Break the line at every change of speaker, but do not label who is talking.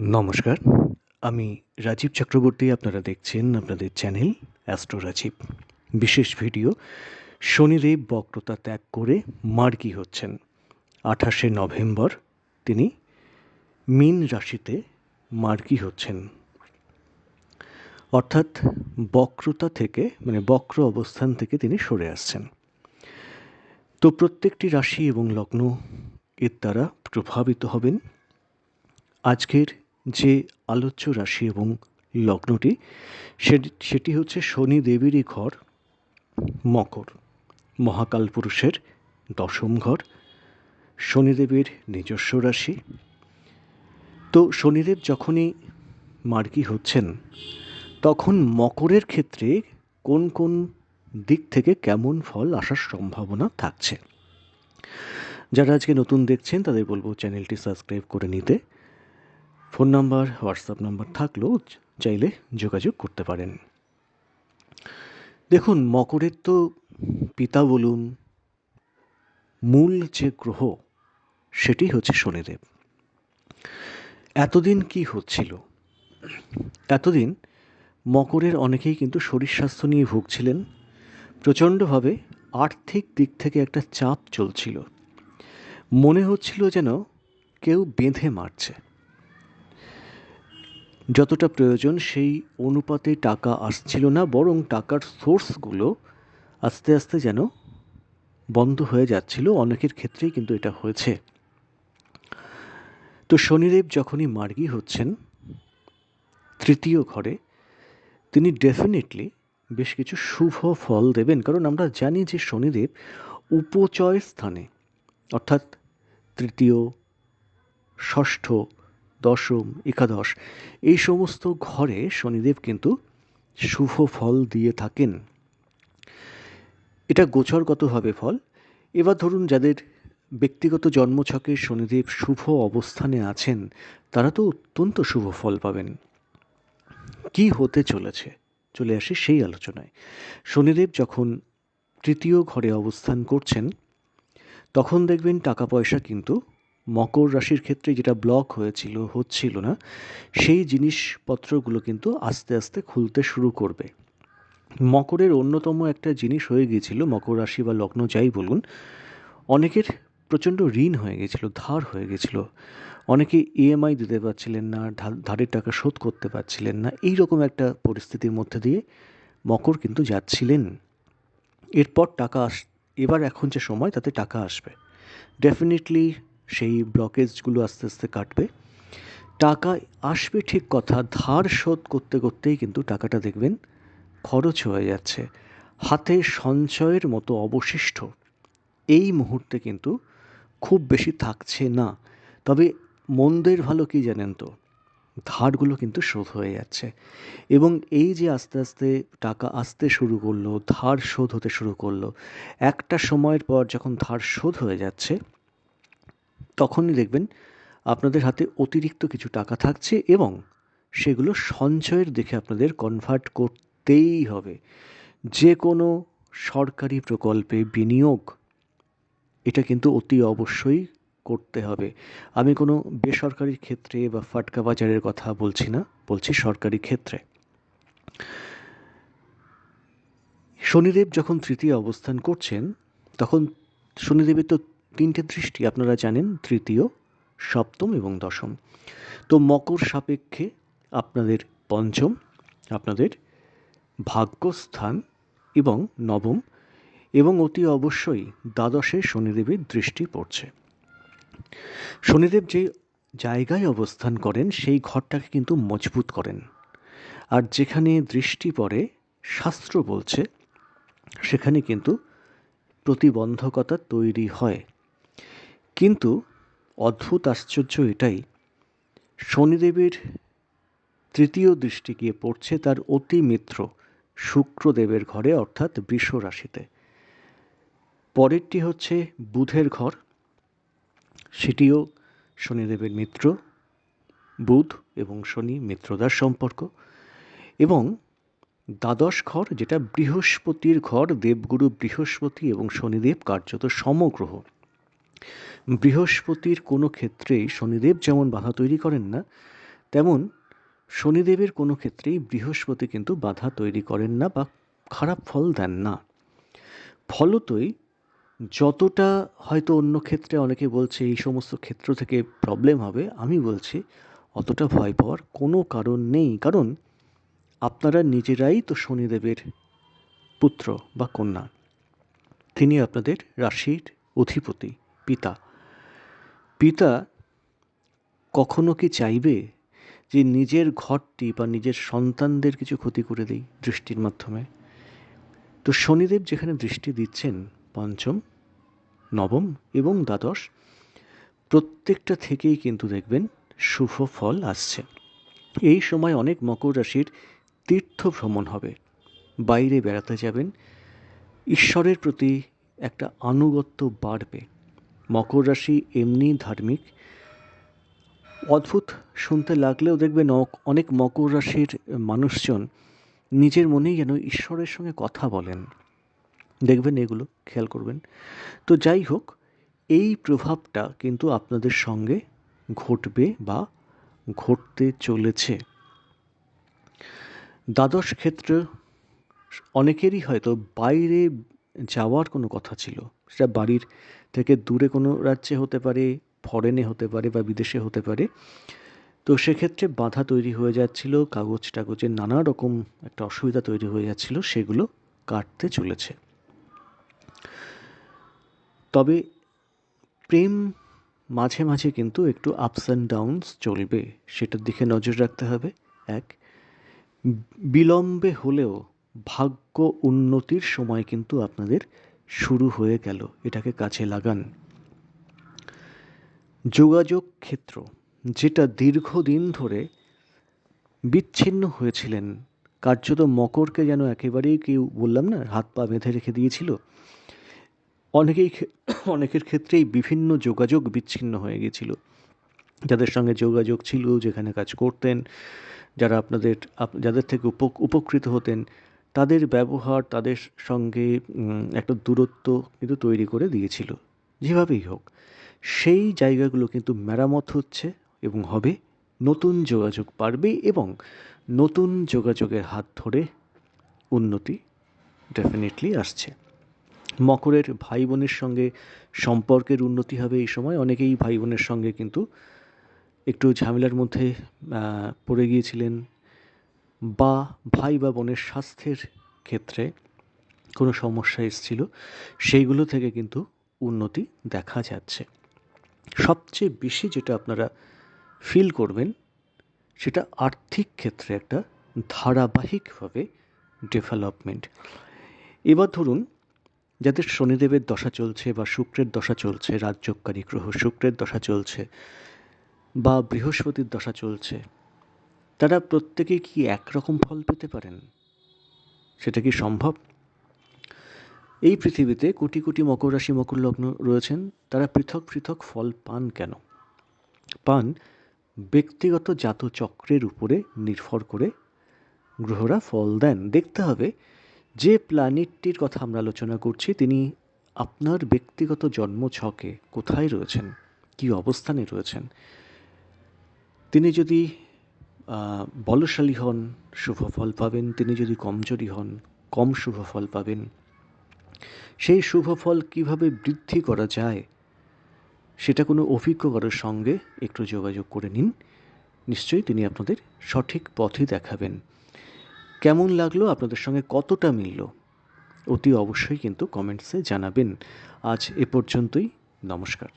নমস্কার। আমি রাজীব চক্রবর্তী, আপনারা দেখছেন আপনাদের চ্যানেল অ্যাস্ট্রো রাজীব। বিশেষ ভিডিও শনিদেব বক্রতা ত্যাগ করে মার্গী হচ্ছেন। আঠাশে নভেম্বর তিনি মিন রাশিতে মার্গী হচ্ছেন। অর্থাৎ বক্রতা থেকে মানে বক্র অবস্থান থেকে তিনি সরে আসছেন। তো প্রত্যেকটি রাশি এবং লগ্ন এর দ্বারা প্রভাবিত হবেন। আজকের যে আলোচ্য রাশি এবং লগ্নটি সেটি হচ্ছে শনি দেবীরই ঘর, মকর। মহাকাল পুরুষের দশম ঘর শনিদেবের নিজস্ব রাশি। তো শনিদেব যখনই মার্গি হচ্ছেন, তখন মকরের ক্ষেত্রে কোন কোন দিক থেকে কেমন ফল আসার সম্ভাবনা থাকছে? যারা আজকে নতুন দেখছেন, তাদের বলব চ্যানেলটি সাবস্ক্রাইব করে নিতে। ফোন নাম্বার, হোয়াটসঅ্যাপ নাম্বার থাকলেও চাইলে যোগাযোগ করতে পারেন। দেখুন, মকরের তো পিতা বলুন, মূল যে গ্রহ, সেটি হচ্ছে শনিদেব। এতদিন কি হচ্ছিল? এতদিন মকরের অনেকেই কিন্তু শরীর স্বাস্থ্য নিয়ে ভুগছিলেন। প্রচণ্ডভাবে আর্থিক দিক থেকে একটা চাপ চলছিল। মনে হচ্ছিল যেন কেউ বেঁধে মারছে। যতটা প্রয়োজন সেই অনুপাতে টাকা আসছিল না, বরং টাকার সোর্সগুলো আস্তে আস্তে যেন বন্ধ হয়ে যাচ্ছিল। অনেকের ক্ষেত্রেই কিন্তু এটা হয়েছে। তো শনিদেব যখনই মার্গী হচ্ছেন, তৃতীয় ঘরে, তিনি ডেফিনেটলি বেশ কিছু শুভ ফল দেবেন। কারণ আমরা জানি যে শনিদেব উপচয় স্থানে, অর্থাৎ তৃতীয়, ষষ্ঠ দশম একাদশ। এই সমস্ত ঘরে শনিদেব কিন্তু শুভ ফল দিয়ে থাকেন। এটা গোচরগতভাবে ফল। এবার ধরুন যাদের ব্যক্তিগত জন্মছকে শনিদেব শুভ অবস্থানে আছেন, তারা তো অত্যন্ত শুভ ফল পাবেন। কি হতে চলেছে? চলে আসি সেই আলোচনায়। শনিদেব যখন তৃতীয় ঘরে অবস্থান করছেন, তখন দেখবেন টাকা পয়সা কিন্তু মকর রাশির ক্ষেত্রে যেটা ব্লক হয়েছিল, হচ্ছিল না, সেই জিনিসপত্রগুলো কিন্তু আস্তে আস্তে খুলতে শুরু করবে। মকরের অন্যতম একটা জিনিস হয়ে গিয়েছিল, মকর রাশি বা লগ্ন যাই বলুন, অনেকের প্রচণ্ড ঋণ হয়ে গেছিল ধার হয়ে গেছিল অনেকে ইএমআই দিতে পারছিলেন না ধারের টাকা শোধ করতে পারছিলেন না, এই রকম একটা পরিস্থিতির মধ্যে দিয়ে মকর কিন্তু যাচ্ছিলেন। এরপর টাকা আস, এবার এখন যে সময়, তাতে টাকা আসবে। ডেফিনেটলি সেই ব্লকেজগুলো আস্তে আস্তে কাটবে। টাকা আসবে ঠিক কথা, ধার শোধ করতে করতেই কিন্তু টাকাটা দেখবেন খরচ হয়ে যাচ্ছে। হাতে সঞ্চয়ের মতো অবশিষ্ট এই মুহূর্তে কিন্তু খুব বেশি থাকছে না। তবে মন্দের ভালো কি জানেন তো? ধারগুলো কিন্তু শোধ হয়ে যাচ্ছে। এবং এই যে আস্তে আস্তে টাকা আসতে শুরু করল, ধার শোধ হতে শুরু করল, একটা সময়ের পর যখন ধার শোধ হয়ে যাচ্ছে তখনই দেখবেন আপনাদের হাতে অতিরিক্ত কিছু টাকা থাকছে এবং সেগুলো সঞ্চয়ের দিকে আপনাদের কনভার্ট করতেই হবে। যে কোনো সরকারি প্রকল্পে বিনিয়োগ, এটা কিন্তু অতি অবশ্যই করতে হবে। আমি কোনো বেসরকারি ক্ষেত্রে বা ফাটকা বাজারের কথা বলছি না, বলছি সরকারি ক্ষেত্রে। শনিদেব যখন তৃতীয় অবস্থান করছেন, তখন শনিদেবের তো তিনটে দৃষ্টি আপনারা জানেন, তৃতীয়, সপ্তম এবং দশম। তো মকর সাপেক্ষে আপনাদের পঞ্চম, আপনাদের ভাগ্যস্থান এবং নবম এবং অতি অবশ্যই দ্বাদশে শনিদেবের দৃষ্টি পড়ছে। শনিদেব যে জায়গায় অবস্থান করেন, সেই ঘরটাকে কিন্তু মজবুত করেন। আর যেখানে দৃষ্টি পড়ে, শাস্ত্র বলছে, সেখানে কিন্তু প্রতিবন্ধকতা তৈরি হয়। কিন্তু অদ্ভুত আশ্চর্য এটাই। শনিদেবের তৃতীয় দৃষ্টি গিয়ে পড়ছে তার অতি মিত্র শুক্রদেবের ঘরে, অর্থাৎ বৃষ রাশিতে পরেরটি হচ্ছে বুধের ঘর। সেটিও শনিদেবের মিত্র, বুধ এবং শনি মিত্রদার সম্পর্ক। এবং দ্বাদশ ঘর, যেটা বৃহস্পতির ঘর, দেবগুরু বৃহস্পতি এবং শনিদেব কার্যত সমগ্রহ। বৃহস্পতির কোনো ক্ষেত্রেই শনিদেব যেমন বাধা তৈরি করেন না, তেমন শনিদেবের কোনো ক্ষেত্রেই বৃহস্পতি কিন্তু বাধা তৈরি করেন না বা খারাপ ফল দেন না। ফলতই যতটা হয়তো অন্য ক্ষেত্রে অনেকে বলছে এই সমস্ত ক্ষেত্র থেকে প্রবলেম হবে, আমি বলছি অতটা ভয় পাওয়ার কোনো কারণ নেই। কারণ আপনারা নিজেরাই তো শনিদেবের পুত্র বা কন্যা তিনি আপনাদের রাশির অধিপতি। পিতা। পিতা কখনো কি চাইবে যে নিজের ঘরটি বা নিজের সন্তানদের কিছু ক্ষতি করে দেই দৃষ্টির মাধ্যমে? তো শনিদেব যেখানে দৃষ্টি দিচ্ছেন, পঞ্চম, নবম এবং দ্বাদশ, প্রত্যেকটা থেকেই কিন্তু দেখবেন শুভ ফল আসছে। এই সময় অনেক মকর রাশির তীর্থ ভ্রমণ হবে। বাইরে বেড়াতে যাবেন, ঈশ্বরের প্রতি একটা আনুগত্য বাড়বে। মকর রাশি এমনি ধার্মিক। অদ্ভুত শুনতে লাগলেও দেখবেন অনেক মকর রাশির মানুষজন নিজের মনেই যেন ঈশ্বরের সঙ্গে কথা বলেন। দেখবেন এগুলো, খেয়াল করবেন। তো যাই হোক, এই প্রভাবটা কিন্তু আপনাদের সঙ্গে ঘটবে বা ঘটতে চলেছে। দ্বাদশ ক্ষেত্র অনেকেরই হয়তো বাইরে যাওয়ার কোনো কথা ছিল। সেটা বাড়ির থেকে দূরে কোনো রাজ্যে হতে পারে ফরেনে হতে পারে বা বিদেশে হতে পারে। তো সেক্ষেত্রে বাধা তৈরি হয়ে যাচ্ছিল, কাগজ টাগজের নানা রকম একটা অসুবিধা তৈরি হয়ে যাচ্ছিল, সেগুলো কাটতে চলেছে। তবে প্রেম মাঝে মাঝে কিন্তু একটু আপস অ্যান্ড ডাউনস চলবে, সেটার দিকে নজর রাখতে হবে। এক, বিলম্বে হলেও ভাগ্য উন্নতির সময় কিন্তু আপনাদের শুরু হয়ে গেল। এটাকে কাছে লাগান। যোগাযোগ ক্ষেত্র, যেটা দীর্ঘদিন ধরে বিচ্ছিন্ন হয়েছিলেন, কার্যত মকরকে যেন একেবারেই কেউ, বললাম না, হাত পা বেঁধে রেখে দিয়েছিল, অনেকেই অনেকের ক্ষেত্রেই বিভিন্ন যোগাযোগ বিচ্ছিন্ন হয়ে গেছিল যাদের সঙ্গে যোগাযোগ ছিল, যেখানে কাজ করতেন, যারা আপনাদের যাদের থেকে উপকৃত হতেন তাদের ব্যবহার তাদের সঙ্গে একটা দূরত্ব কিন্তু তৈরি করে দিয়েছিল। যেভাবেই হোক, সেই জায়গাগুলো কিন্তু মেরামত হচ্ছে এবং হবে। নতুন যোগাযোগ পারবে এবং নতুন যোগাযোগের হাত ধরে উন্নতি ডেফিনেটলি আসছে। মকরের ভাই বোনের সঙ্গে সম্পর্কের উন্নতি হবে এই সময়। অনেকেই ভাই বোনের সঙ্গে কিন্তু একটু ঝামেলার মধ্যে পড়ে গিয়েছিলেন। বা ভাই বা বোনের স্বাস্থ্যের ক্ষেত্রে কোনো সমস্যা এসেছিল, সেইগুলো থেকে কিন্তু উন্নতি দেখা যাচ্ছে। সবচেয়ে বেশি যেটা আপনারা ফিল করবেন, সেটা আর্থিক ক্ষেত্রে একটা ধারাবাহিকভাবে ডেভেলপমেন্ট এবার ধরুন, যাদের শনিদেবের দশা চলছে বা শুক্রের দশা চলছে রাজ্যকারী গ্রহ, শুক্রের দশা চলছে বা বৃহস্পতির দশা চলছে তারা প্রত্যেকে কি একরকম ফল পেতে পারেন? সেটা কি সম্ভব? এই পৃথিবীতে কোটি কোটি মকর রাশি মকর লগ্ন রয়েছেন, তারা পৃথক পৃথক ফল পান কেন? পান ব্যক্তিগত জাতচক্রের উপরে নির্ভর করে গ্রহরা ফল দেন। দেখতে হবে, যে প্ল্যানেটটির কথা আমরা আলোচনা করছি, তিনি আপনার ব্যক্তিগত জন্ম ছকে কোথায় রয়েছেন? কি অবস্থানে রয়েছেন? তিনি যদি বলশালী হন, শুভ ফল পাবেন। তিনি যদি কমজোরি হন, কম শুভ ফল পাবেন। সেই শুভ ফল কীভাবে বৃদ্ধি করা যায়, সেটা কোনো অভিজ্ঞ কারোর সঙ্গে একটু যোগাযোগ করে নিন। নিশ্চয়ই তিনি আপনাদের সঠিক পথে দেখাবেন। কেমন লাগল, আপনাদের সঙ্গে কতটা মিলল, অতি অবশ্যই কিন্তু কমেন্টসে জানাবেন। আজ এ পর্যন্তই, নমস্কার।